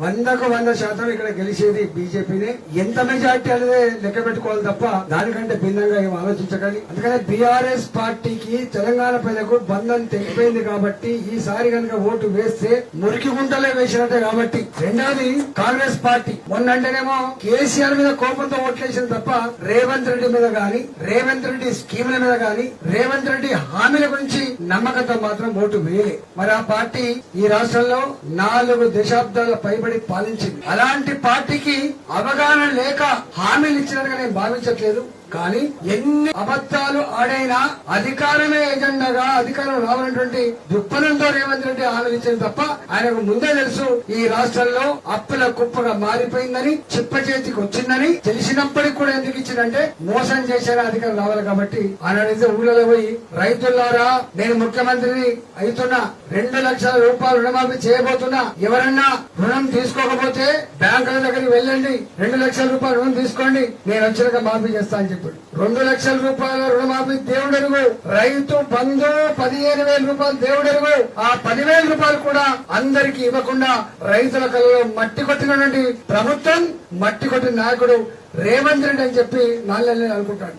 వందకు వంద శాతం ఇక్కడ గెలిచేది బీజేపీనే. ఎంత మెజార్టీ అనేది లెక్క పెట్టుకోవాలి తప్ప దానికంటే భిన్నంగా ఏం ఆలోచించకండి. అందుకనే బీఆర్ఎస్ పార్టీకి తెలంగాణ ప్రజలకు బంధం తెగిపోయింది కాబట్టి ఈసారి కనుక ఓటు వేస్తే మురికి గుంటలే వేసినట్టే కాబట్టి. రెండవది కాంగ్రెస్ పార్టీ. మొన్నంటేనేమో కేసీఆర్ మీద కోపంతో ఓట్లేసింది తప్ప రేవంత్ రెడ్డి మీద గాని రేవంత్ రెడ్డి స్కీముల మీద గాని రేవంత్ రెడ్డి హామీల గురించి నమ్మకంతో మాత్రం ఓటు వేయలే. మరి ఆ పార్టీ ఈ రాష్ట్రంలో నాలుగు దశాబ్దాల పైబడి పాలించింది. అలాంటి పార్టీకి అవగాహన లేక హామీలు ఇచ్చినట్టుగా నేను భావించట్లేదు. కానీ ఎన్ని అబద్ధాలు ఆడైనా అధికారమే ఎజెండాగా అధికారం రావాలన్నటువంటి దుప్పనంతో రేవంత్ రెడ్డి హామీలు తప్ప ఆయనకు ముందే తెలుసు ఈ రాష్ట్రంలో అప్పుల కుప్పగా మారిపోయిందని చిప్ప చేతికి వచ్చిందని తెలిసినప్పటికీ కూడా ఎందుకు ఇచ్చిందంటే మోసం చేశారు అధికారం రావాలి కాబట్టి ఆయనైతే ఊళ్ళలో పోయి రైతులారా నేను ముఖ్యమంత్రిని అవుతున్నా రెండు లక్షల రూపాయలు రుణమాఫీ చేయబోతున్నా ఎవరన్నా రుణం తీసుకోకపోతే బ్యాంకుల దగ్గరికి వెళ్ళండి రెండు లక్షల రూపాయలు రుణం తీసుకోండి నేను వచ్చినాక మాఫీ చేస్తా అని ఇప్పుడు రెండు లక్షల రూపాయల రుణమాఫీ దేవుడెరుగు. రైతు బంధు పదిహేను వేల రూపాయలు దేవుడెరుగు. ఆ పదివేల రూపాయలు కూడా అందరికి ఇవ్వకుండా రైతుల కళలో మట్టి కొట్టినటువంటి ప్రభుత్వం మట్టి కొట్టిన నాయకుడు రేవంత్ రెడ్డి అని చెప్పి నాలుగు అనుకుంటాడు.